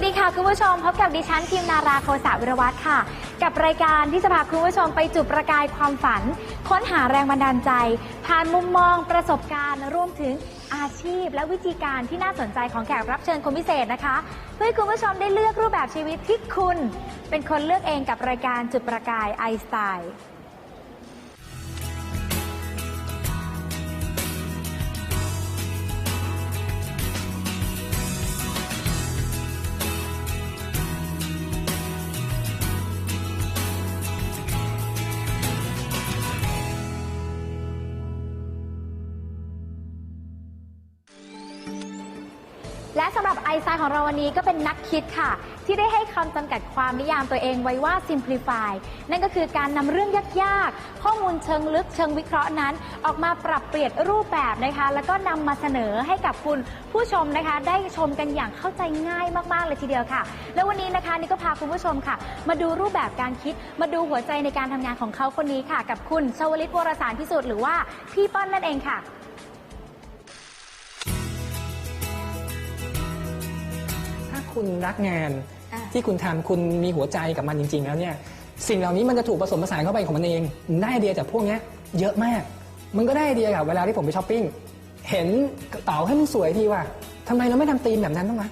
วัสดีค่ะ คุณผู้ชมพบกับดิฉันพิมนาราโคสาวิรวัตรค่ะ กับรายการที่จะพาคุณผู้ชมไปจุดประกายความฝัน ค้นหาแรงบันดาลใจ ผ่านมุมมองประสบการณ์รวมถึงอาชีพ และวิธีการที่น่าสนใจของแขกรับเชิญคนพิเศษนะคะ เพื่อให้คุณผู้ชมได้เลือกรูปแบบชีวิตที่คุณ เป็นคนเลือกเองกับรายการจุดประกายไอสไตล์ ของเราวันนี้ก็เป็นนักคิดค่ะ ที่ได้ให้คำจำกัดความนิยามตัวเองไว้ว่า simplify นั่นก็คือการนำเรื่องยากๆ ข้อมูลเชิงลึกเชิงวิเคราะห์นั้น ออกมาปรับเปลี่ยนรูปแบบนะคะ แล้วก็นำมาเสนอให้กับคุณผู้ชมนะคะ ได้ชมกันอย่างเข้าใจง่ายมากๆเลยทีเดียวค่ะ แล้ววันนี้นะคะนี่ก็พาคุณผู้ชมค่ะ มาดูรูปแบบการคิด มาดูหัวใจในการทำงานของเขาคนนี้ค่ะ กับคุณชวลิตวรสารพิสุทธิ์หรือว่าพี่ป้อนนั่นเองค่ะ คุณรักงาน อะ ที่คุณทำคุณมีหัวใจกับมันจริง ๆ แล้วเนี่ย สิ่งเหล่านี้มันจะถูกผสมผสานเข้าไปของมันเองได้ไอเดียจากพวกเนี้ยเยอะมาก มันก็ได้ไอเดียกับเวลาที่ผมไปช้อปปิ้งเห็นกระเป๋าให้มันสวยทีว่ะทำไมเราไม่ทำธีมแบบนั้นบ้างวะ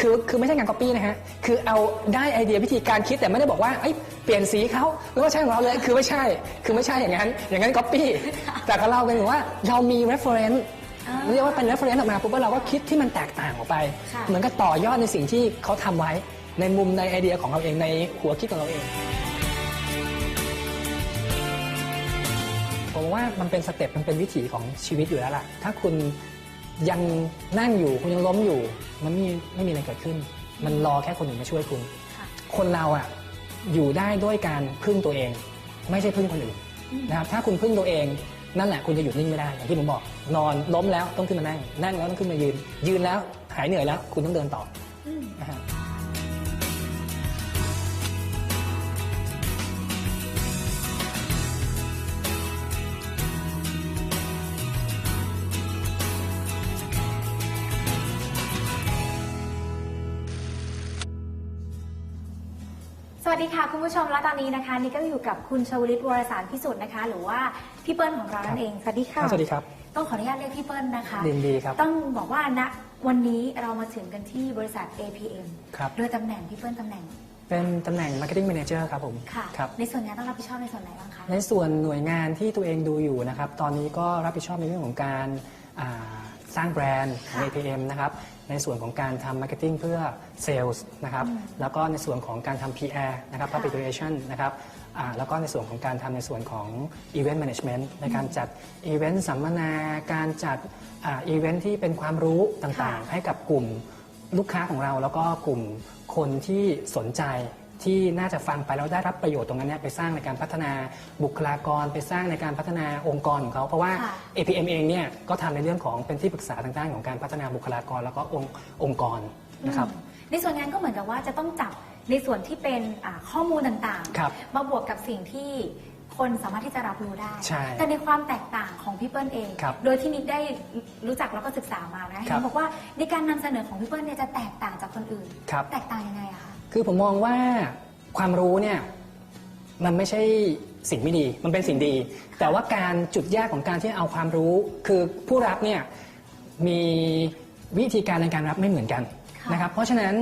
คือคือไม่ใช่งานก๊อปปี้นะฮะคือเอาได้ไอเดียวิธีการคิดแต่ไม่ได้บอกว่าเอ้ยเปลี่ยนสีเขาแล้วก็ใช่ของเราเลยคือไม่ใช่ คือไม่ใช่อย่างนั้น อย่างนั้นก๊อปปี้แต่ของเราเป็นแบบว่าเรามี reference อ่า เรียกว่าเป็น reference ออกมาปุ๊บแล้วเราก็คิดที่มันแตกต่างออกไปค่ะเหมือนกับต่อยอดในสิ่งที่เขาทำไว้ในมุมในไอเดียของเราเองในหัวคิดของเราเองผมว่ามันเป็นสเต็ปมันเป็นวิถีของชีวิตอยู่แล้วล่ะ ถ้าคุณยังนั่งอยู่คุณยังล้มอยู่ มันไม่มีไม่มีอะไรเกิดขึ้น มันรอแค่คนอื่นมาช่วยคุณค่ะคนเราอะอยู่ได้ด้วยการพึ่งตัวเอง ไม่ใช่พึ่งคนอื่นนะครับถ้าคุณพึ่งตัวเองนั่นแหละคุณจะหยุดนิ่งไม่ได้อย่างที่ผมบอก นอนล้มแล้วต้องขึ้นมานั่ง นั่งแล้วต้องขึ้นมายืน ยืนแล้วหายเหนื่อยแล้ว คุณต้องเดินต่ออืมนะฮะ วัสดีค่ะคุณผู้ชมและตอนนี้นะคะนี่ก็อยู่กับคุณชวลิตวรสารพิสุทธิ์นะคะ หรือว่าพี่เปิ้ลของเรานั่นเองสวัสดีค่ะสวัสดีครับต้องขออนุญาตเรียกพี่เปิ้ลนะคะยินดีครับ ต้องบอกว่าณวันนี้เรามาถึงกันที่บริษัท APM ครับโดยตำแหน่งพี่เปิ้ลตำแหน่ง เป็นตำแหน่ง Marketing Manager ครับผมค่ะครับในส่วนงานต้องรับผิดชอบในส่วนไหนบ้างคะในส่วนหน่วยงานที่ตัวเองดูอยู่นะครับตอนนี้ก็รับผิดชอบในเรื่องของการอ่าสร้างแบรนด์ของค่ะ APM นะครับ ในส่วนของการทำ Marketing เพื่อ Sales นะครับอืมแล้วก็ในส่วนของการทำ PR นะครับค่ะ Public Relation นะครับอ่าแล้วก็ในส่วนของการทำในส่วนของ Event Management ในการจัดอีเวนต์สัมมนาการจัดอีเวนต์ที่เป็นความรู้ต่างๆ ให้กับกลุ่มลูกค้าของเราแล้วก็กลุ่มคนที่สนใจ ที่น่าจะฟังไปแล้วได้รับประโยชน์ตรงนั้นเนี่ยไปสร้างในการพัฒนาบุคลากร ไปสร้างในการพัฒนาองค์กรของเขา เพราะว่าค่ะ APM เองเนี่ยก็ทำในเรื่องของเป็นที่ปรึกษาทางด้านของการพัฒนาบุคลากรแล้วก็องค์องค์กรนะครับอืมในส่วนงานก็เหมือนกับว่าจะต้องจับในส่วนที่เป็นอ่าข้อมูลต่างครับมาบวกกับสิ่งที่คนสามารถที่จะรับรู้ได้ใช่แต่ในความแตกต่างของพี่เปิ้ลเองครับโดยที่นิกได้รู้จักแล้วก็ศึกษามานะครัเห็บนบอกว่าในการนำเสนอของพี่เปิ้ลเนี่ยจะแตกต่างจากคนอื่นครับแตกต่างยังไงอะคะ คือผมมองว่าความรู้เนี่ยมันไม่ใช่สิ่งไม่ดี มันเป็นสิ่งดี แต่ว่าการจุดแยกของการที่เอาความรู้ คือผู้รับเนี่ยมีวิธีการในการรับไม่เหมือนกันค่ะนะครับ เพราะฉะนั้น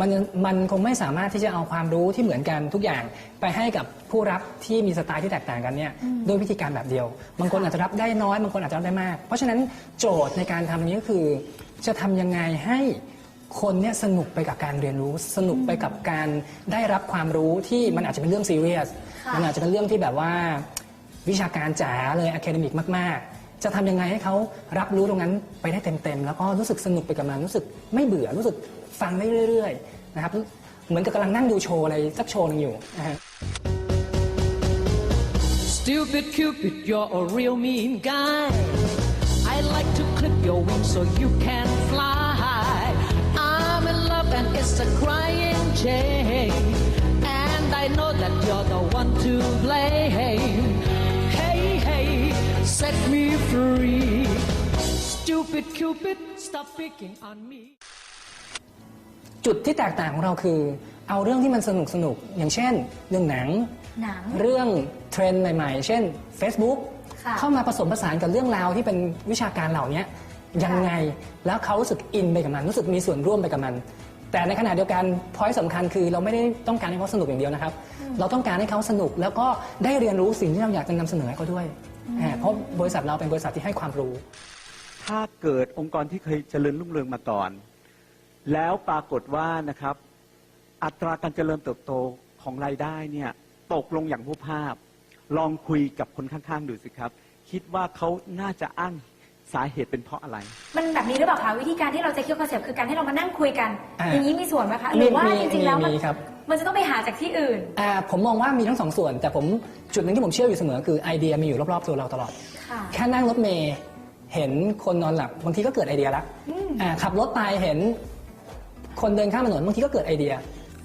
มันมันคงไม่สามารถที่จะเอาความรู้ที่เหมือนกันทุกอย่าง ไปให้กับผู้รับที่มีสไตล์ที่แตกต่างกันเนี่ยด้วยวิธีการแบบเดียว บางคนอาจจะรับได้น้อย บางคนอาจจะรับได้มาก เพราะฉะนั้นโจทย์ในการทำอันนี้ก็คือ จะทำยังไงให้ คนเนี่ยสนุกไปกับการเรียนรู้ สนุกไปกับการได้รับความรู้ที่มันอาจจะเป็นเรื่องซีเรียสค่ะมันอาจจะเป็นเรื่องที่แบบว่าวิชาการจ๋าเลยอะคาเดมิกมาก ๆ จะทำยังไงให้เขารับรู้ตรงนั้นไปได้เต็ม ๆ แล้วก็รู้สึกสนุกไปกับมันรู้สึกไม่เบื่อรู้สึกฟังได้เรื่อย ๆ นะครับ เหมือนกับกำลังนั่งดูโชว์อะไรสักโชว์หนึงอยู่นะฮะ Stupid Cupid, you're a real mean guy. I like to clip your wings so you can fly. I'm in love and it's a crying shame. And I know that you're the one to blame. Hey, hey, set me free. Stupid Cupid, stop picking on me. จุดที่แตกต่างของเราคือ เอาเรื่องที่มันสนุกสนุกๆอย่างเช่น เรื่องหนัง หนัง เรื่องเทรนด์ใหม่ๆ เช่น Facebook ค่ะเข้ามาผสมผสานกับเรื่องราวที่เป็นวิชาการเหล่านี้ยังไงแล้วเขารู้สึกอินไปกับมัน รู้สึกมีส่วนร่วมไปกับมัน แต่ในขณะเดียวกันพอยต์สำคัญคือเราไม่ได้ต้องการให้เขาสนุกอย่างเดียวนะครับ เราต้องการให้เขาสนุกแล้วก็ได้เรียนรู้สิ่งที่เราอยากจะนำเสนอให้เขาด้วยอ่าเพราะบริษัทเราเป็นบริษัทที่ให้ความรู้ ถ้าเกิดองค์กรที่เคยเจริญรุ่งเรืองมาก่อน แล้วปรากฏว่านะครับ อัตราการเจริญเติบโตของรายได้เนี่ยตกลงอย่างผู้ภาพ ลองคุยกับคนข้างๆดูสิครับ คิดว่าเขาน่าจะอ้าง สาเหตุเป็นเพราะอะไร มันแบบนี้หรือเปล่าคะวิธีการที่เราจะคิดคอนเซปต์คือการที่เรามานั่งคุยกันอ่าอย่างนี้มีส่วนไหมคะหรือว่ามีจริงๆแล้วมันมีครับ มันจะต้องไปหาจากที่อื่น อ่าผมมองว่ามีทั้งสองส่วน แต่ผมจุดหนึ่งที่ผมเชื่ออยู่เสมอคือไอเดียมีอยู่รอบ ๆ ตัวเราตลอด ค่ะ แค่นั่งรถเมย์เห็นคนนอนหลับบางทีก็เกิดไอเดียละอ่าขับรถไปเห็นคนเดินข้ามถนนบางทีก็เกิดไอเดีย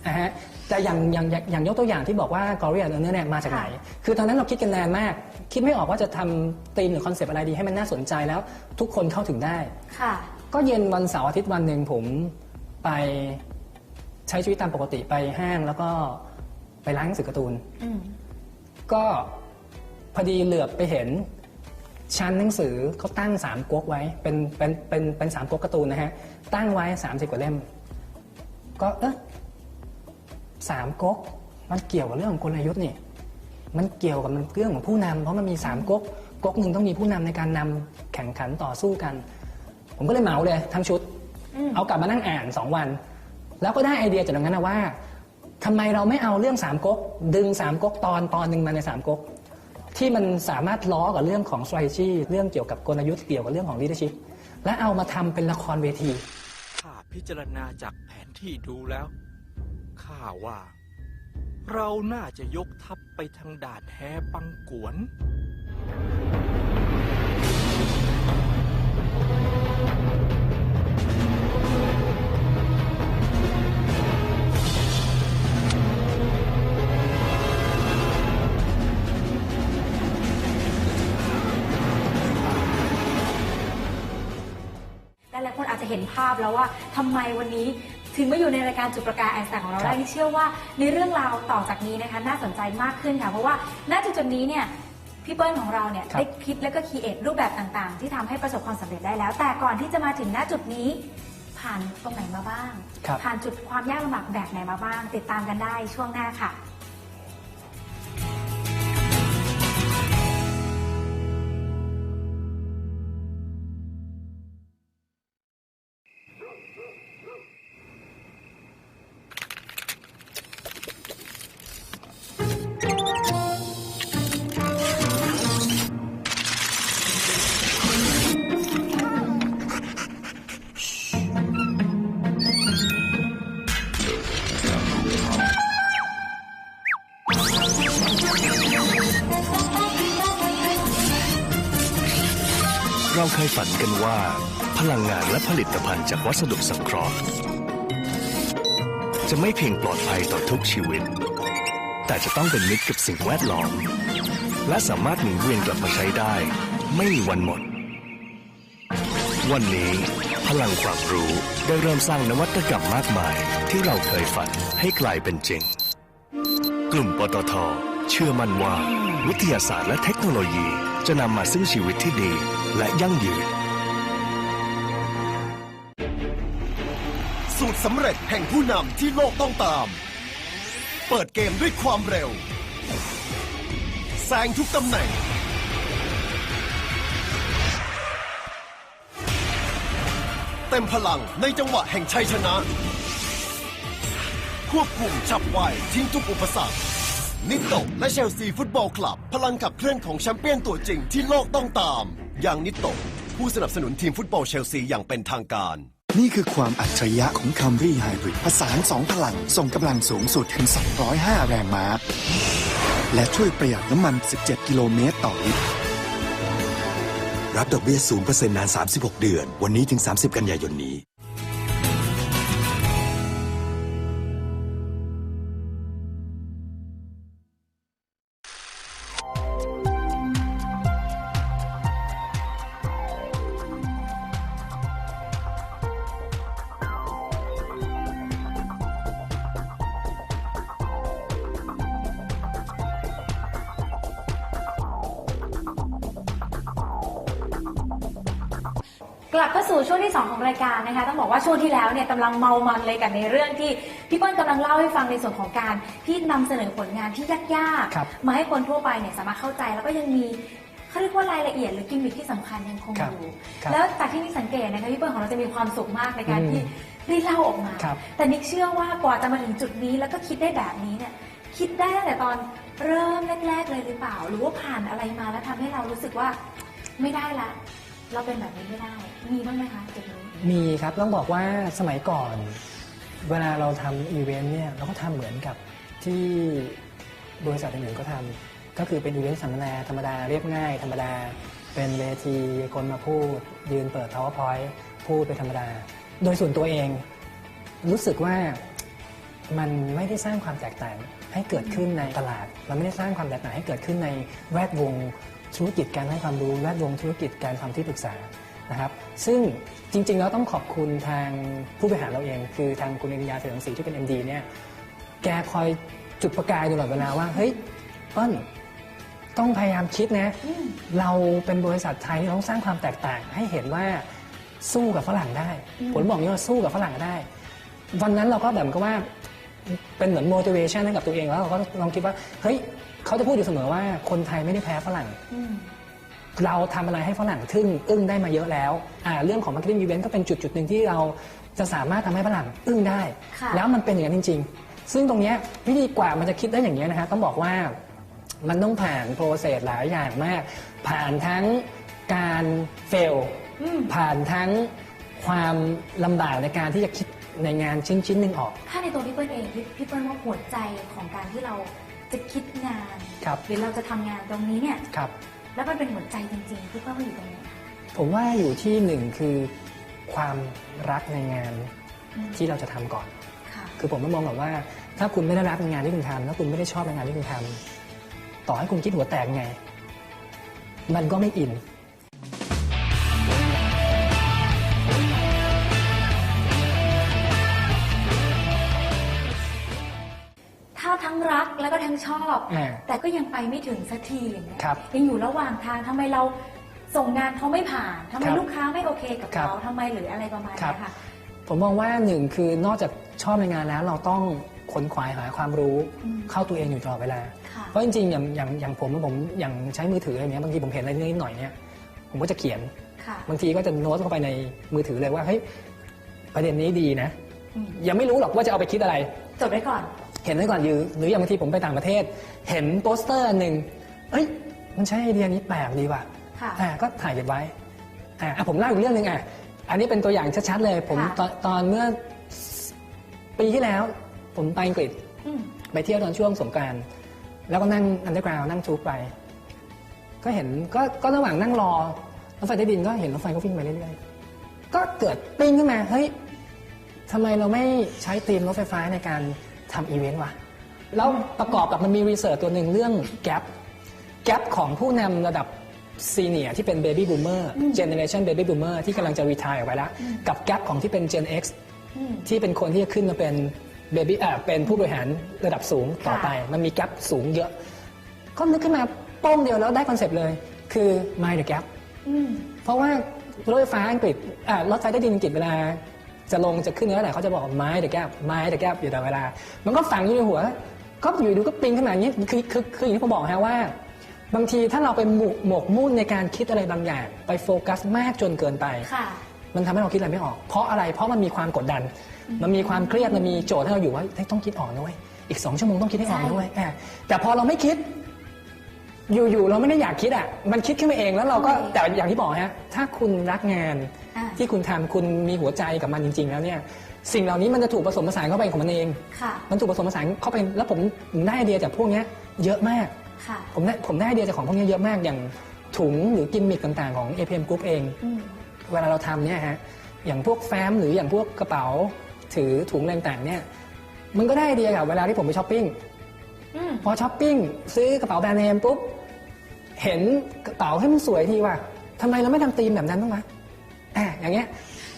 นะฮะแต่อย่างอย่างอย่างอย่างยกตัวอย่างที่บอกว่ากอริ a เนื้อเนี่ยมาจากไหน คือตอนนั้นเราคิดกันนานมาก คิดไม่ออกว่าจะทำธีมหรือคอนเซปต์อะไรดีให้มันน่าสนใจแล้ว ทุกคนเข้าถึงได้ ค่ะ ก็เย็นวันเสาร์อาทิตย์วันหนึ่งผมไปใช้ชีวิตตามปกติไปห้างแล้วก็ไปร้านหนังสือการ์ตูน อืม ก็พอดีเหลือบไปเห็น ชั้นหนังสือเขาตั้งสามก๊กไว้ เป็นเป็นเป็นเป็นสามก๊กการ์ตูนนะฮะ ตั้งไว้สามสิบกว่าเล่ม ก็เออ สามก๊กมันเกี่ยวกับเรื่องของกลยุทธ์นี่มันเกี่ยวกับมันเรื่องของผู้นำเพราะมันมีสามก๊กก๊กหนึ่งต้องมีผู้นำในการนำแข่งขันต่อสู้กัน ผมก็เลยเหมาเลยทั้งชุดอืมเอากลับมานั่งอ่านสองวัน แล้วก็ได้ไอเดียจากตรงนั้นนะว่าทำไมเราไม่เอาเรื่องสามก๊กดึงสามก๊กตอนตอนหนึ่งมาในสามก๊กที่มันสามารถล้อกับเรื่องของ strategy เรื่องเกี่ยวกับกลยุทธ์เกี่ยวกับเรื่องของ leadership และเอามาทำเป็นละครเวทีข้าพิจารณาจากแผนที่ดูแล้ว ข้าว่า เราน่าจะยกทัพไปทางด่านแฮปังกวน หลายๆคนอาจจะเห็นภาพแล้วว่าทำไมวันนี้ ถึงมาอยู่ในรายการจุดประกายไอน์สไตน์ของเราครับได้นี่เชื่อว่าในเรื่องราวต่อจากนี้นะคะน่าสนใจมากขึ้นค่ะ เพราะว่าณจุดจุดๆนี้เนี่ยพี่เปิ้ลของเราเนี่ยครับ ได้คิดแล้วก็คีเอทรูปแบบต่างๆ ที่ทำให้ประสบความสำเร็จได้แล้ว แต่ก่อนที่จะมาถึงณจุดนี้ ผ่านตรงไหนมาบ้าง ครับ ผ่านจุดความยากลำบากแบบไหนมาบ้าง ติดตามกันได้ช่วงหน้าค่ะ ผลิตภัณฑ์จากวัสดุสังเคราะห์ จะไม่เพียงปลอดภัยต่อทุกชีวิต แต่จะต้องเป็นมิตรกับสิ่งแวดล้อม และสามารถหมุนเวียนกลับมาใช้ได้ ไม่มีวันหมด วันนี้พลังความรู้ได้เริ่มสร้างนวัตกรรมมากมายที่เราเคยฝันให้กลายเป็นจริง กลุ่มปตท เชื่อมั่นว่า วิทยาศาสตร์และเทคโนโลยีจะนำมาซึ่งชีวิตที่ดีและยั่งยืน สำเร็จแห่งผู้นำที่โลกต้องตาม เปิดเกมด้วยความเร็ว แซงทุกตำแหน่ง เต็มพลังในจังหวะแห่งชัยชนะ ควบคุมฉับไวทิ้งทุกอุปสรรค นิโตและเชลซีฟุตบอลคลับ พลังขับเคลื่อนของแชมเปี้ยนตัวจริงที่โลกต้องตาม อย่างนิโตผู้สนับสนุนทีมฟุตบอลเชลซีอย่างเป็นทางการ นี่คือความอัจฉริยะของ Camry Hybrid ผสาน2พลัง ส่งกำลังสูงสุดถึง 205 แรงม้า และช่วยประหยัดน้ำมัน 17 กิโลเมตรต่อลิตร รับดอกเบี้ย 0%นาน 36 เดือน วันนี้ถึง 30 กันยายนนี้ กำลังเมามันเลยกันในเรื่องที่พี่เปิ้ลกำลังเล่าให้ฟังในส่วนของการที่นำเสนอผลงานที่ยากครับ ๆ มาให้คนทั่วไปเนี่ยสามารถเข้าใจแล้วก็ยังมีเขาเรียกว่ารายละเอียดหรือกิมมิคที่สำคัญยังคงครับอยู่ครับแล้วจากที่นิกสังเกตนะคะพี่เปิ้ลของเราจะมีความสุขมากในการอืมที่ได้เล่าออกมา ครับ แต่นิกเชื่อว่ากว่าจะมาถึงจุดนี้แล้วก็คิดได้แบบนี้เนี่ยคิดได้ตั้งแต่ตอนเริ่มแรก ๆ เลยหรือเปล่า หรือว่าผ่านอะไรมาแล้วทำให้เรารู้สึกว่าไม่ได้ละ เราเป็นแบบนี้ไม่ได้ มีบ้างไหมคะจุดนี้ มีครับต้องบอกว่าสมัยก่อน เวลาเราทำอีเวนต์เนี่ยเราก็ทำเหมือนกับที่บริษัทอื่นๆก็ทำก็คือเป็นอีเวนต์สัมมนาธรรมดาเรียบง่าย ธรรมดา เป็นเวทีคนมาพูด ยืนเปิด powerpoint พูดเป็นธรรมดา โดยส่วนตัวเอง รู้สึกว่ามันไม่ได้สร้างความแตกต่างให้เกิดขึ้นในตลาดมันไม่ได้สร้างความแตกต่างให้เกิดขึ้นในแวดวงธุรกิจการให้ความรู้แวดวงธุรกิจการทำที่ปรึกษา นะครับ ซึ่งจริงๆแล้วต้องขอบคุณทางผู้บริหารเราเอง คือทางคุณเอริยาเฉลิมศรีที่เป็น MD เนี่ยแกคอยจุดประกายตลอดเวลาว่าเฮ้ยเปิ้ลต้องพยายามคิดนะ เราเป็นบริษัทไทยที่ต้องสร้างความแตกต่าง ให้เห็นว่าสู้กับฝรั่งได้ ผลบอกนี้ว่าสู้กับฝรั่งได้ วันนั้นเราก็แบบก็ว่าเป็นเหมือน motivation ให้กับตัวเองแล้วเราก็ลองคิดว่าเฮ้ยเขาจะพูดอยู่เสมอว่าคนไทยไม่ได้แพ้ฝรั่งอืม เราทำอะไรให้ฝรั่งทึ่งอึ้งได้มาเยอะแล้วอ่าเรื่องของ marketing event ก็เป็นจุดจุดหนึ่งที่เราจะสามารถทำให้ฝรั่งอึ้งได้ค่ะแล้วมันเป็นอย่างนั้นจริง ๆ ซึ่งตรงเนี้ยวิธีกว่ามันจะคิดได้อย่างนี้ยนะฮะต้องบอกว่ามันต้องผ่านโปรเซสหลายอย่างมาก ผ่านทั้งการเฟลอืมผ่านทั้งความลำบากในการที่จะคิดในงานชิ้นชิ้นหนึ่งออก ถ้าในตัวพี่เปิ้ลเองพี่พี่เปิ้ลว่าหัวใจของการที่เราจะคิดงานครับหรือเราจะทำงานตรงนี้เนี่ยครับ แล้วมันเป็นหัวใจจริงๆพี่เปิ้ลว่าอยู่ตรงไหนคะผมว่าอยู่ที่หนึ่งคือความรักในงานอืมที่เราจะทำก่อนค่ะคือผมไม่มองแบบว่า ถ้าคุณไม่ได้รักในงานที่คุณทำถ้าคุณไม่ได้ชอบในงานที่คุณทำต่อให้คุณคิดหัวแตกไง มันก็ไม่อิน กแล้วก็ทั้งชอบ อ่าแต่ก็ยังไปไม่ถึงสักทีอย่างเงี้ยครับยังอยู่ระหว่างทางทำไมเราส่งงานเขาไม่ผ่านทำไมครับลูกค้าไม่โอเคกับครับเราทำไมหรืออะไรประมาณครัเนี้บ ยค่ะ ผมมองว่าหนึ่งคือนอกจากชอบในงานแล้วเราต้องขนขวายหาความรู้อืม เข้าตัวเองอยู่ตลอดเวลา ค่ะเพราะจริงๆอย่างอย่างอย่างผมผมอย่างใช้มือถืออะไรเนี้ยบางทีผมเห็นอะไรนิดหน่อยเนี่ยผมก็จะเขียน ค่ะบางทีก็จะโน้ตเข้าไปในมือถือเลยว่าเฮ้ยประเด็นนี้ดีนะ อืมยังไม่รู้หรอกว่าจะเอาไปคิดอะไร จดไว้ก่อน เห็นไว้ก่อนอยู่หรืออย่างบางทีผมไปต่างประเทศ เห็นโปสเตอร์อันหนึ่งเอ้ย มันใช้ไอเดียนี้แปลกดีว่ะค่ะอ่าก็ถ่ายเก็บไว้อ่าอะผมเล่าอีกเรื่องหนึ่งอะอันนี้เป็นตัวอย่างชัดๆเลย ผมค่ะตอนตอนเมื่อปีที่แล้ว ผมไปอังกฤษอืมไปเที่ยวตอนช่วงสงกรานต์แล้วก็นั่งอันเดอร์กราวนั่งทูบไป ก็เห็นก็ก็ระหว่างนั่งรอรถไฟใต้ดินก็เห็นรถไฟก็วิ่งไปเรื่อยๆก็เกิดปิ้งขึ้นมาเฮ้ยทำไมเราไม่ใช้ธีมรถไฟฟ้าในการ ทำอีเวนต์วะแล้วประกอบกับมันมีรีเสิร์ชตัวหนึ่งเรื่องแก p แก p ของผู้นำระดับซีเนียที่เป็นเบบี้บูมเมอร์เจเนเรชันเบบี้บูมเมอร์ที่กำลังจะรีทายออกไปแล้ว กับแก p ของที่เป็น Gen X อืมที่เป็นคนที่จะขึ้นมาเป็นเบบี้อ่าเป็นผู้บริหารระดับสูงต่อไป มันมีแกลบสูงเยอะ ก็นึกขึ้นมาโป้งเดียวแล้วได้คอนเซปต์เลย คือ Mind the Gap อืมเพราะว่ารถไฟฟ้าอังกฤษอ่ารถไฟใต้ดินอังกฤษเวลา จะลงจะขึ้นเนื้อไหนเขาจะบอก Mind the Gap Mind the Gap อยู่ตลอดเวลา มันก็ฝังอยู่ในหัว ก็อยู่ดูก็ปิงขึ้นมาอย่างนี้คือคือคืออย่างที่ผมบอกฮะว่า บางทีถ้าเราไปหมกหมกมุ่นในการคิดอะไรบางอย่าง ไปโฟกัสมากจนเกินไปค่ะมันทำให้เราคิดอะไรไม่ออก เพราะอะไร เพราะมันมีความกดดัน มันมีความเครียด มันมีโจทย์ให้เราอยู่ว่าเฮ้ยต้องคิดออกนะเว้ยอีกสองชั่วโมงต้องคิดให้ออกนะเว้ยอะแต่พอเราไม่คิด อยู่ๆเราไม่ได้อยากคิดอะ มันคิดขึ้นมาเองแล้วเราก็ใช่แต่อย่างที่บอกฮะ ถ้าคุณรักงานอะ ที่คุณทำคุณมีหัวใจกับมันจริง ๆ แล้วเนี่ยสิ่งเหล่านี้มันจะถูกผสมผสานเข้าไปของมันเองค่ะมันถูกผสมผสานเข้าไปแล้วผมได้ไอเดียจากพวกเนี้ยเยอะมากค่ะผมได้ผมได้ไอเดียจากของพวกนี้เยอะมากอย่างถุงหรือกิมมิคต่างๆของ APM Group เองอืมเวลาเราทำเนี่ยฮะอย่างพวกแฟ้มหรืออย่างพวกกระเป๋า ถือถุงอะไรต่างๆเนี่ยมันก็ได้ไอเดียกับเวลาที่ผมไปช้อปปิ้งอืมพอช้อปปิ้งซื้อกระเป๋าแบรนด์เนมปุ๊บเห็นกระเป๋าให้มันสวยทีว่ะทำไมเราไม่ทำธีมแบบนั้นบ้างวะ อะอย่างเงี้ย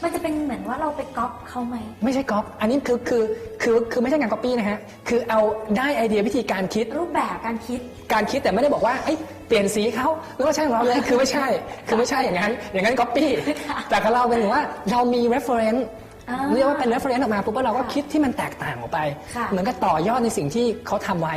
มันจะเป็นเหมือนว่าเราไปก๊อปเขาไหม ไม่ใช่ก๊อป อันนี้คือคือคือคือไม่ใช่งานก๊อปปี้นะฮะ คือเอาได้ไอเดียวิธีการคิด รูปแบบการคิด การคิดแต่ไม่ได้บอกว่าเอ้ยเปลี่ยนสีเขาแล้วก็ใช่ของเราเลยคือไม่ใช่ คือไม่ใช่อย่างนั้น อย่างนั้นก๊อปปี้ แต่ของเราเป็นว่าเรามี reference อ่าเรียกว่าเป็น reference ออกมาปุ๊บแล้วเราก็คิดที่มันแตกต่างออกไปค่ะเหมือนกับต่อยอดในสิ่งที่เขาทำไว้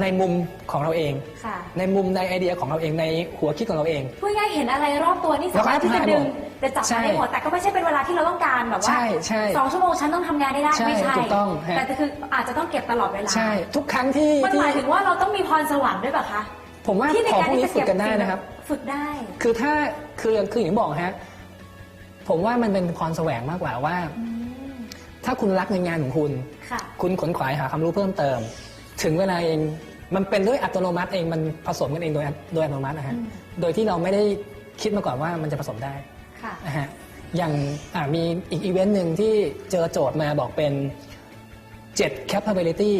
ในมุมของเราเอง ค่ะ ในมุมในไอเดียของเราเองในหัวคิดของเราเอง พูดง่ายๆเห็นอะไรรอบตัวนี่สามารถที่จะดึงจะจับใช่มาได้หมดแต่ก็ไม่ใช่เป็นเวลาที่เราต้องการแบบว่าใช่ใช่สองชั่วโมงฉันต้องทำงานได้ได้ใช่ไม่ใช่ถูกต้องฮะ แต่คืออาจจะต้องเก็บตลอดเวลาใช่ ทุกครั้งที่มันที่หมายถึงว่าเราต้องมีพรสวรรค์ด้วยป่ะคะผมว่าที่ในของการพวกที่นี้จะฝึเก็กบกันได้นะครับ ฝึกได้ คือถ้าคือคืออย่างที่บอกฮะผมว่ามันเป็นพรแสวงมากกว่าว่า ถ้าคุณรักในงานของคุณ ค่ะ คุณขนขวายหาความรู้เพิ่มเติม ถึงเวลาเองมันเป็นด้วยอัตโนมัติเองมันผสมกันเองโดยโดยอัตโนมัตินะฮะอืมโดยที่เราไม่ได้คิดมาก่อนว่ามันจะผสมได้ค่ะนะฮะอย่างอ่ามีอีกอีเวนต์หนึ่งที่เจอโจทย์มาบอกเป็น 7 capability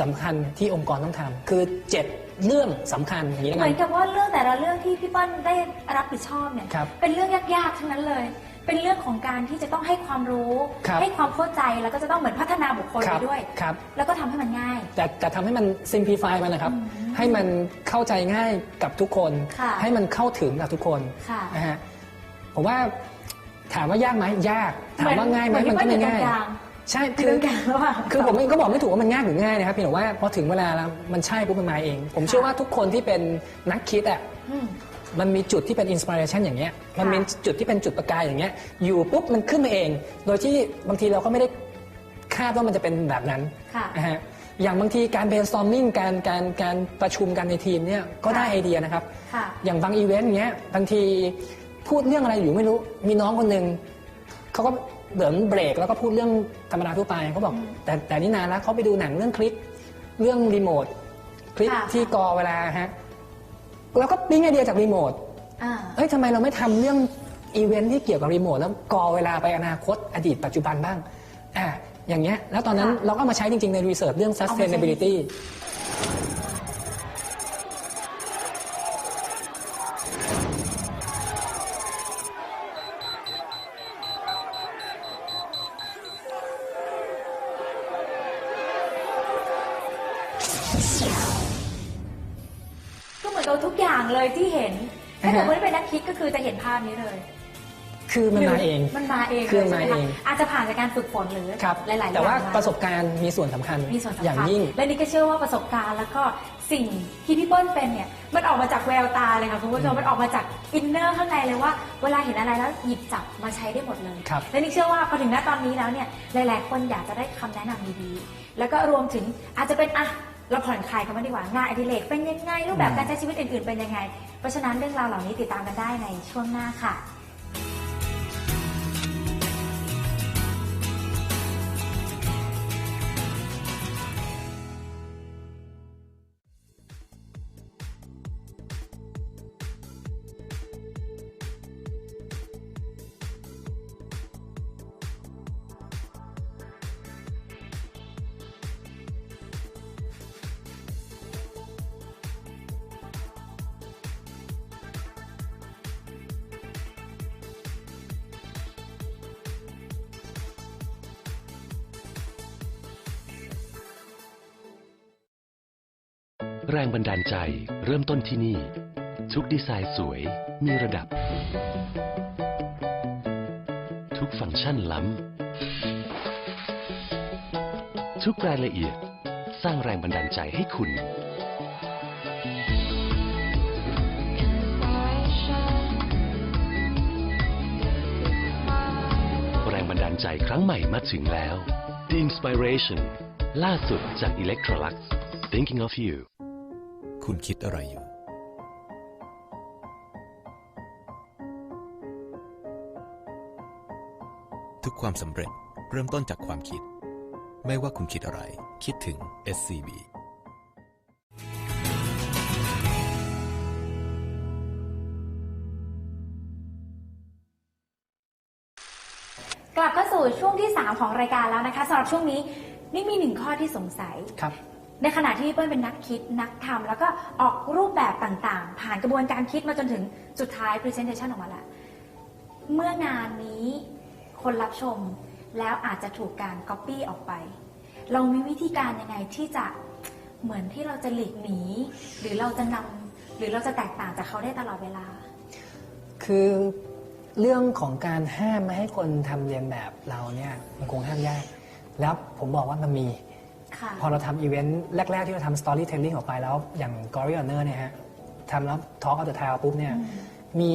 สำคัญที่องค์กรต้องทำคือ 7 เรื่องสำคัญอย่างนี้แล้วเหกัมือนนกับว่าเรื่องแต่ละเรื่องที่พี่เปิ้ลได้รับผิดชอบเนี่ยครับเป็นเรื่องยากๆทั้งนั้นเลย เป็นเรื่องของการที่จะต้องให้ความรู้ ครับให้ความเข้าใจแล้วก็จะต้องเหมือนพัฒนาบุคคลคไปรับด้วย ครับ แล้วก็ทำให้มันง่าย แต่แต่ทำให้มัน simplify มันนะครับให้มันเข้าใจง่ายกับทุกคน ค่ะ ให้มันเข้าถึงกับทุกคนค่ะนะฮะผมว่าถามว่ายากไหมยาก ถามว่าง่ายไหมเหมืมัอนนก็ที่ไม่เปิ้ลอยู่ง่ายตรงกลางใช่คือคือตรงกลางระหว่างคือผมเองก็บอกไม่ถูกว่ามันง่ายหรือง่ายนะครับเพียงแต่ว่าพอถึงเวลาแล้วมันใช่ปุ๊บมันมาเอง ผมเชื่อว่าทุกคนที่เป็นนักคิดอะ อืม มันมีจุดที่เป็นอินสปิเรชันอย่างเงี้ยมันมีจุดที่เป็นจุดประกายอย่างเงี้ยอยู่ปุ๊บมันขึ้นมาเอง โดยที่บางทีเราก็ไม่ได้คาดว่ามันจะเป็นแบบนั้นค่ะนะฮะอย่างบางทีการ brainstorming การการการประชุมกันในทีมเนี่ยก็ได้ค่ะไอเดียนะครับค่ะอย่างบางอีเวนต์เงี้ยบางทีพูดเรื่องอะไรอยู่ไม่รู้มีน้องคนหนึ่งเขาก็เดินเบรกแล้วก็พูดเรื่องธรรมดาทั่วไปเขาบอก แต่แต่นี่นานแล้วเขาไปดูหนังเรื่องคลิปเรื่องรีโมทคลิปค่ะที่กอเวลาฮะ แล้วก็ปิ๊งไอเดียจากรีโมทอ่า เฮ้ยทำไมเราไม่ทำเรื่องอีเวนท์ที่เกี่ยวกับรีโมทแล้วกอเวลาไปอนาคตอดีตปัจจุบันบ้างอ่าอย่างเงี้ยแล้วตอนนั้นค่ะ เราก็เอามาใช้จริง ๆ ในรีเสิร์ชเรื่องเอามาใช้ sustainability นภาพนี้เลย คือมันมาเองมันมาเองคือเลยใช่ไหมาเองคะอาจจะผ่านจากการฝึกฝนหรือครับหลายๆอย่างแต่ว่ามาประสบการณ์มีส่วนสำคัญมีส่วนสำคัญอย่างยิ่ง และนี่ก็เชื่อว่าประสบการณ์แล้วก็สิ่งที่พี่เปิ้ลเป็นเนี่ยมันออกมาจากแววตาเลยค่ะคุณผู้ชมมันออกมาจากอินเนอร์ข้างในเลยว่าเวลาเห็นอะไรแล้วหยิบจับมาใช้ได้หมดเลยครับและนี่เชื่อว่าพอถึงณตอนนี้แล้วเนี่ยหลาย ๆ คนอยากจะได้คำแนะนำดีๆแล้วก็รวมถึงอาจจะเป็นอะ เราผ่อนคลายกันมางดีกว่างานอดิเรกเป็นยังไงรูปแบบการใช้ชีวิตอื่นๆเป็นยังไง เพราะฉะนั้นเรื่องราวเหล่านี้ติดตามกันได้ในช่วงหน้าค่ะ ใจเริ่มต้นที่นี่ ทุกดีไซน์สวยมีระดับ ทุกฟังก์ชันล้ำ ทุกรายละเอียดสร้างแรงบันดาลใจให้คุณแรงบันดาลใจครั้งใหม่มาถึงแล้ว The Inspiration ล่าสุดจาก Electrolux Thinking of You คุณคิดอะไรอยู่ ทุกความสำเร็จเริ่มต้นจากความคิด ไม่ว่าคุณคิดอะไร คิดถึง SCB กลับเข้าสู่ช่วงที่ 3 ของรายการแล้วนะคะสำหรับช่วงนี้นี่มีหนึ่งข้อที่สงสัยครับ ในขณะที่เปิ้ลเป็นนักคิดนักทำแล้วก็ออกรูปแบบต่างๆ ผ่านกระบวนการคิดมาจนถึงสุดท้าย Presentation ออกมาแล้วเมื่องานนี้คนรับชมแล้วอาจจะถูกการ Copy ออกไป เรามีวิธีการยังไงที่จะเหมือนที่เราจะหลีกหนี หรือเราจะนำหรือเราจะแตกต่างจากเขาได้ตลอดเวลา คือเรื่องของการห้ามไม่ให้คนทำเรียนแบบเราเนี่ยมันคงห้ามยาก แล้วผมบอกว่ามันมี ค่ะ พอเราทำอีเวนต์แรก ๆ ที่เราทำ storytelling ออกไปแล้ว อย่าง g o r y Honor เนี่ยฮะทำแล้ว Talk of the Town ปุ๊บเนี่ยมี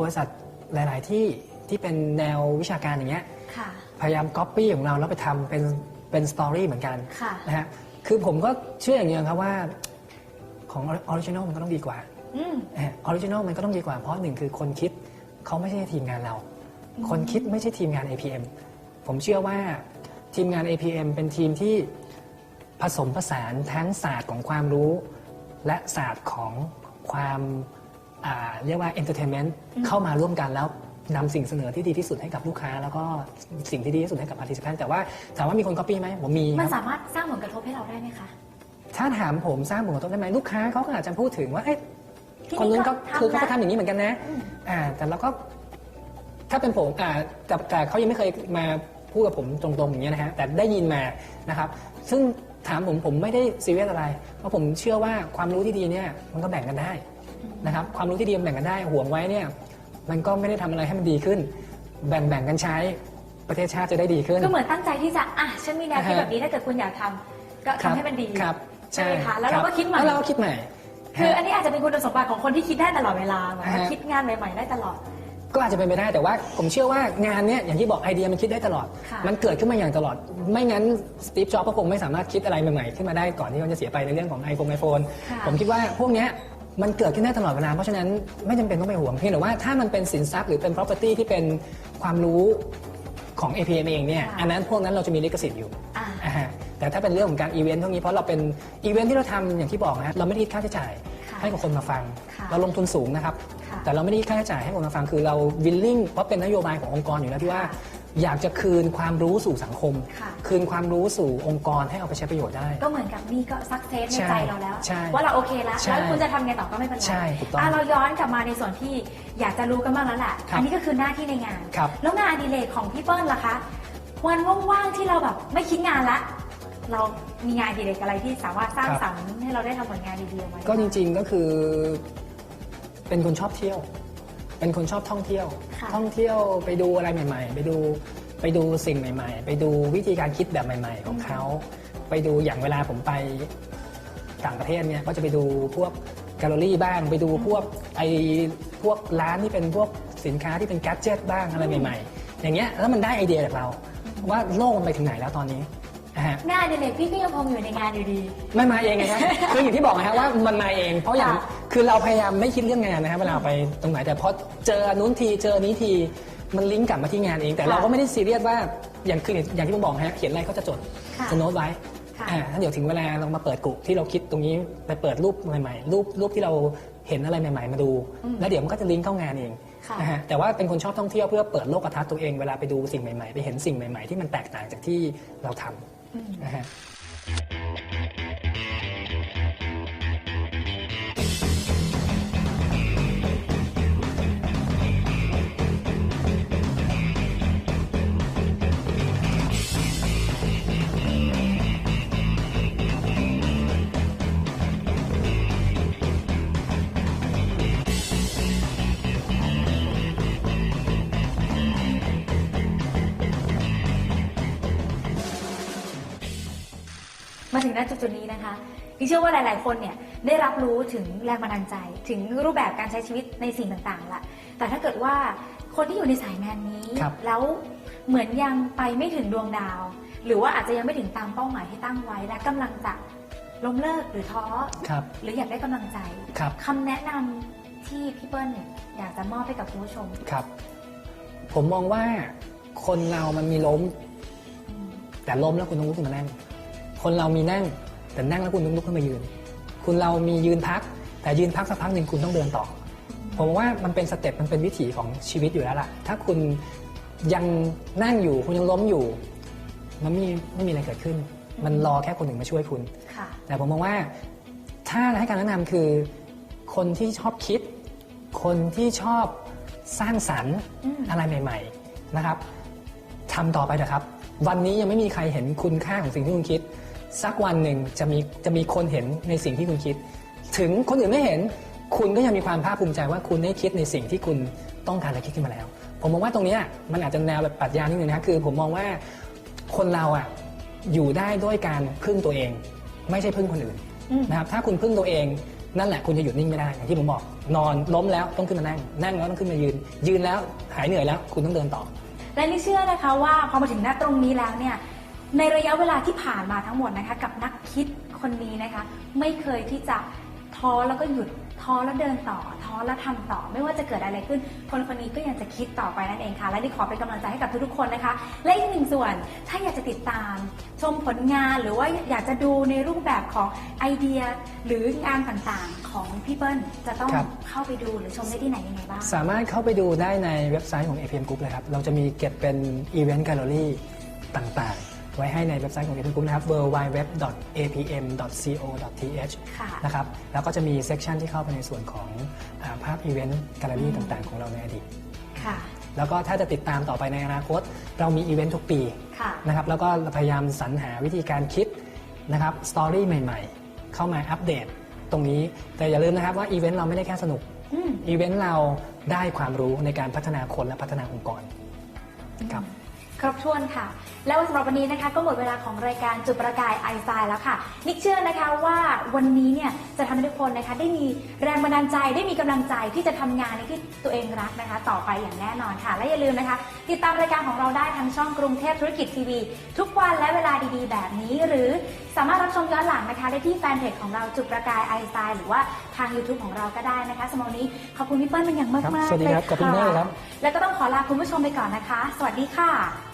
บริษัทหลาย ๆ ที่ที่เป็นแนววิชาการอย่างเงี้ยค่ะ พยายาม copy ของเราแล้วไปทำเป็นเป็นสตอรี่เหมือนกันค่ะ นะฮะคือผมก็เชื่ออย่างเดียวครับว่าของออริจินอลมันก็ต้องดีกว่า อืม ออริจินอลมันก็ต้องดีกว่าเพราะหนึ่งคือคนคิดเขาไม่ใช่ทีมงานเรา คนคิดไม่ใช่ทีมงาน APM ผมเชื่อว่าทีมงาน APM เป็นทีมที่ ผสมผสานทั้งศาสตร์ของความรู้ และศาสตร์ของความอ่าเรียกว่า entertainment เข้ามาร่วมกันแล้วนำสิ่งเสนอที่ดีที่สุดให้กับลูกค้า แล้วก็สิ่งที่ดีที่สุดให้กับ participant แต่ว่าถามว่ามีคน copy ไหมผมมีมันครับสามารถสร้างผลกระทบให้เราได้ไหมคะถ้าถามผมสร้างผลกระทบได้ไหมลูกค้าเขาก็อาจจะพูดถึงว่าเอ้ยที่คนนู้นก็ทำคือเขาก็นะทำอย่างนี้เหมือนกันนะอืมอ่าแต่เราก็ถ้าเป็นผมอ่าแต่แต่เขายังไม่เคยมาพูดกับผมตรงๆอย่างเงี้ยนะฮะแต่ได้ยินมานะครับ ซึ่ง ถามผมผมไม่ได้ซีเรียสอะไร เพราะผมเชื่อว่าความรู้ที่ดีเนี่ยมันก็แบ่งกันได้นะครับความรู้ที่ดีมันแบ่งกันได้ห่วงไว้เนี่ยมันก็ไม่ได้ทำอะไรให้มันดีขึ้น แบ่งแบ่งกันใช้ประเทศชาติจะได้ดีขึ้น ก็เหมือนตั้งใจที่จะอะฉันมีแนวคิดอ่าฮะแบบนี้ถ้าเกิดคุณอยากทำก็ทำให้มันดีครับใช่ไหมคะแล้วเราก็คิดใหม่แล้วเราก็คิดใหม่คืออันนี้อาจจะเป็นคุณสมบัติของคนที่คิดได้ตลอดเวลาเหมือนว่าอ่าฮะคิดงานใหม่ ๆ ได้ตลอด ก็อาจจะเป็นไปได้แต่ว่าผมเชื่อว่างานเนี้ยอย่างที่บอกไอเดียมันคิดได้ตลอด ค่ะ มันเกิดขึ้นมาอย่างตลอด ไม่งั้นสตีฟจ็อบก็คงไม่สามารถคิดอะไรใหม่ๆขึ้นมาได้ก่อนที่เขาจะเสียไปในเรื่องของ iPhone iPhone ค่ะ ผมคิดว่าพวกเนี้ยมันเกิดขึ้นได้ตลอดเวลา เพราะฉะนั้นไม่จำเป็นต้องไปห่วงเพียงแต่ว่าถ้ามันเป็นสินทรัพย์หรือเป็น property ที่เป็นความรู้ของ APM เองเนี่ยค่ะอันนั้นพวกนั้นเราจะมีลิขสิทธิ์อยู่อ่า อ่าฮะแต่ถ้าเป็นเรื่องของการอีเวนต์พวกนี้เพราะเราเป็นอีเวนต์ที่เราทำอย่างที่บอกนะฮะเราไม่ได้คิดค่าใช้จ่าย ค่ะให้กับคนมาฟัง ค่ะ เราลงทุนสูงนะครับค่ะ แต่เราไม่ได้คิดค่าใช้จ่ายให้คนมาฟังคือเราวิลลิ่งเพราะเป็นนโยบายขององค์กรอยู่แล้วที่ว่าอยากจะคืนความรู้สู่สังคม ค่ะ คืนความรู้สู่องค์กรให้เอาไปใช้ประโยชน์ได้ ก็เหมือนกับนี่ก็สักเซสในใช่ใจเราแล้ว ใช่ว่าเราโอเคแล้วใช่แล้วคุณจะทำไงต่อก็ไม่เป็นไรใช่ถูกต้องะเราย้อนกลับมาในส่วนที่อยากจะรู้กันบ้างแล้วแหละครับอันี้ก็คือหน้าที่ในงาน ครับ แล้วงานอดิเรกของพี่เปิ้ลล่ะคะ วันว่างๆที่เราแบบไม่คิดงานละ เรามีงานอดิเรกอะไรที่สามารถสร้างสรรค์ให้เราได้ทำผลงานดีๆออกมา ก็จริงๆก็คือ เป็นคนชอบเที่ยว เป็นคนชอบท่องเที่ยวค่ะท่องเที่ยวไปดูอะไรใหม่ ๆ ไปดูไปดูสิ่งใหม่ ๆ ไปดูวิธีการคิดแบบใหม่ ๆ ของเขา ไปดูอย่างเวลาผมไปต่างประเทศเนี่ยก็จะไปดูพวกแกลเลอรี่บ้าง ไปดูพวกไอพวกร้านที่เป็นพวกสินค้าที่เป็นแกดเจิตบ้างอะไรใหม่ ๆ อย่างเงี้ยแล้วมันได้ไอเดียจากเรา ว่าโลกมันไปถึงไหนแล้วตอนนี้นะ ฮะ งานอดิเรกพี่ก็ยังคงอยู่ในงานอยู่ดี ไม่มาเองไงครับคืออย่างที่บอกนะฮะว่ามันมาเอง เพราะอย่างค่ะ คือเราพยายามไม่คิดเรื่องงานนะครับเวลาไปตรงไหนแต่พอเจออันนู้นทีเจออันนี้ทีมันลิงก์กลับมาที่งานเองแต่เราก็ไม่ได้ซีเรียสว่าอย่างคืออย่างที่ผมบอกฮะเขียนอะไรก็จะจดค่ะจะโน้ตไว้ค่ะอ่าถ้าเดี๋ยวถึงเวลาเรามาเปิดกลุ่มที่เราคิดตรงนี้ไปเปิดรูปใหม่ๆรูปรูปที่เราเห็นอะไรใหม่ๆ มาดูแล้วเดี๋ยวมันก็จะลิงก์เข้างานเองค่ะ นะฮะแต่ว่าเป็นคนชอบท่องเที่ยวเพื่อเปิดโลกทัศน์ตัวเองเวลาไปดูสิ่งใหม่ๆ ไปเห็นสิ่งใหม่ ๆ ที่มันแตกต่างจากที่เราทำ น มาถึงณจุดๆนี้นะคะพี่เชื่อว่าหลาย ๆ คนเนี่ยได้รับรู้ถึงแรงบันดาลใจ ถึงรูปแบบการใช้ชีวิตในสิ่งต่าง ๆ ละ แต่ถ้าเกิดว่าคนที่อยู่ในสายงานนี้ครับแล้วเหมือนยังไปไม่ถึงดวงดาว หรือว่าอาจจะยังไม่ถึงตามเป้าหมายที่ตั้งไว้และกำลังจะล้มเลิกหรือท้อครับหรืออยากได้กำลังใจครับคำแนะนำที่พี่เปิ้ลอยากจะมอบให้กับคุณผู้ชมครับ ผมมองว่าคนเรามันมีล้ม แต่ล้มแล้วคุณต้องลุกขึ้นมานั่ง คนเรามีนั่ง แต่นั่งแล้วคุณต้องลุกขึ้นมายืน คุณเรามียืนพัก แต่ยืนพักสักพักหนึ่งคุณต้องเดินต่อ ผมว่ามันเป็นสเต็ปมันเป็นวิถีของชีวิตอยู่แล้วล่ะ ถ้าคุณยังนั่งอยู่คุณยังล้มอยู่ มันไม่ไม่มีอะไรเกิดขึ้น มันรอแค่คนหนึ่งมาช่วยคุณค่ะแต่ผมมองว่าถ้าให้การแนะนำคือคนที่ชอบคิด คนที่ชอบสร้างสรรค์อืมอะไรใหม่ ๆ นะครับทำต่อไปเถอะครับ วันนี้ยังไม่มีใครเห็นคุณค่าของสิ่งที่คุณคิด สักวันหนึ่งจะมีจะมีคนเห็นในสิ่งที่คุณคิด ถึงคนอื่นไม่เห็น คุณก็ยังมีความภาคภูมิใจว่าคุณได้คิดในสิ่งที่คุณต้องการจะคิดขึ้นมาแล้ว ผมมองว่าตรงนี้มันอาจจะแนวแบบปรัชญานิดนึงนะคือ ผมมองว่าคนเราอะอยู่ได้ด้วยการพึ่งตัวเอง ไม่ใช่พึ่งคนอื่นนะครับถ้าคุณพึ่งตัวเองนั่นแหละคุณจะหยุดนิ่งไม่ได้อย่างที่ผมบอก นอนล้มแล้วต้องขึ้นมานั่งนั่งแล้วต้องขึ้นมายืน ยืนแล้วหายเหนื่อยแล้ว คุณต้องเดินต่อ และนี่เชื่อนะคะว่าพอมาถึงณตรงนี้แล้วเนี่ยในระยะเวลาที่ผ่านมาทั้งหมดนะคะ กับนักคิดคนนี้นะคะ ไม่เคยที่จะท้อแล้วก็หยุด ท้อแล้วเดินต่อ ท้อแล้วทำต่อ ไม่ว่าจะเกิดอะไรขึ้น คนคนนี้ก็ยังจะคิดต่อไปนั่นเองค่ะ และนี่ขอเป็นกำลังใจให้กับทุกๆคนนะคะ และอีกหนึ่งส่วนถ้าอยากจะติดตาม ชมผลงานหรือว่าอยากจะดูในรูปแบบของไอเดียหรืองานต่างๆของพี่เปิ้ลจะต้องครับเข้าไปดูหรือชมได้ที่ไหนยังไงบ้าง สามารถเข้าไปดูได้ในเว็บไซต์ของ APM Group เลยครับ เราจะมีเก็บเป็นอีเวนต์แกลเลอรี่ต่างๆ ไว้ให้ในเว็บไซต์ของ APM Group นะครับ www.apm.co.th ค่ะนะครับ แล้วก็จะมีเซกชันที่เข้าไปในส่วนของอาภาพอีเวนต์แกลเลอรี่ต่างๆ ของเราในอดีตค่ะแล้วก็ถ้าจะติดตามต่อไปในอนาคต เรามีอีเวนต์ทุกปีค่ะนะครับ แล้วก็พยายามสรรหาวิธีการคิดนะครับสตอรี่ใหม่ๆ เข้ามาอัปเดตตรงนี้ แต่อย่าลืมนะครับว่าอีเวนต์เราไม่ได้แค่สนุกอืมอีเวนต์เราได้ความรู้ในการพัฒนาคนและพัฒนาองค์กรครับ ครบถ้วนค่ะ แล้วสำหรับวันนี้นะคะก็หมดเวลาของรายการจุดประกายไอซายแล้วค่ะ นิกเชื่อนะคะว่าวันนี้เนี่ยจะทำให้ทุกคนนะคะได้มีแรงบันดาลใจได้มีกำลังใจที่จะทำงานในที่ตัวเองรักนะคะ ต่อไปอย่างแน่นอนค่ะ และอย่าลืมนะคะ ติดตามรายการของเราได้ทางช่องกรุงเทพธุรกิจทีวี ทุกวันและเวลาดีๆ แบบนี้ หรือสามารถรับชมย้อนหลังนะคะได้ที่แฟนเพจของเราจุดประกายไอซายหรือว่าทาง YouTube ของเราก็ได้นะคะสำหรับวันนี้ขอบคุณพี่เปิ้ลเป็นอย่างมากๆครับสวัสดีครับเลยขอบคุณมากเลยครับ แล้วก็ต้องขอลาคุณผู้ชมไปก่อนนะคะ สวัสดีค่ะ